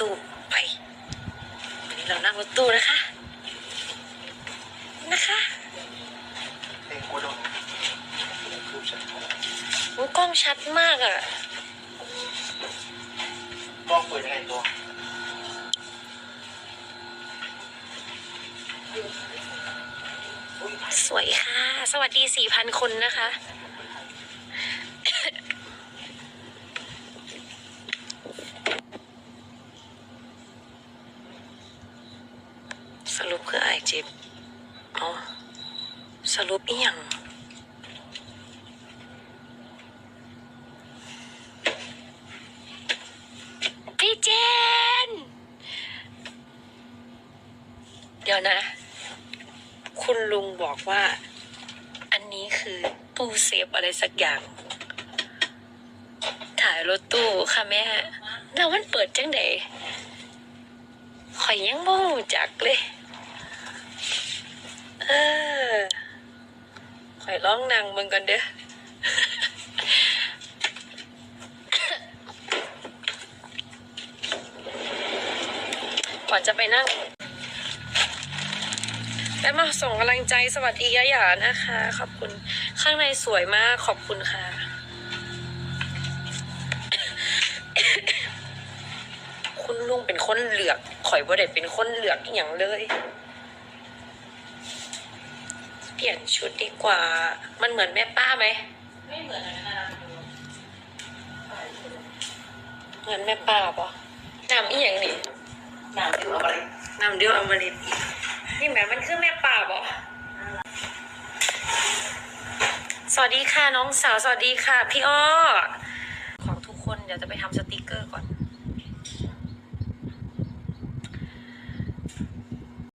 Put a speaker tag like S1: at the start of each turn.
S1: ตู้ไปวันนี้เรานั่งรถตู้นะคะ นะคะ
S2: เพลงกูโดนรูปฉัน
S1: โอ้กล้องชัดมากอะ
S2: กล้องเปิดยังไงตัว
S1: สวยค่ะ สวัสดีสี่พันคนนะคะ สรุปคือไอจิบอ๋อสรุปอีหยังพี่เจน เดี๋ยวนะ คุณลุงบอกว่า อันนี้คือตู้เซฟอะไรสักอย่าง ถ่ายรถตู้ค่ะแม่ แล้วมันเปิดจังไดข่อยยังบ่รู้จักเลย เออข่อย ร้องนางมึงกันเด้อก่อนจะไปนั่งและมาส่งกำลังใจสวัสดียะหยานะคะ ขอบคุณข้างในสวยมากขอบคุณค่ะ คุณลุงเป็นคนเหลือกข่อยบ่ได้เป็นคนเหลือกอย่างเลย เปลี่ยนชุดดีกว่า มันเหมือนแม่ป้าไหม
S3: ไม่เหมือนอันนั้นนะ
S1: เหมือนแม่ป้าปะน้ำอีหยังนี่
S3: หนังอยู่อะไร
S1: น้ำเดียวอมฤตนี่แหมมันคือแม่ป่าบอสวัสดีค่ะน้องสาวสวัสดีค่ะ พี่อ้อ ของทุกคนเดี๋ยวจะไปทำสติกเกอร์ก่อน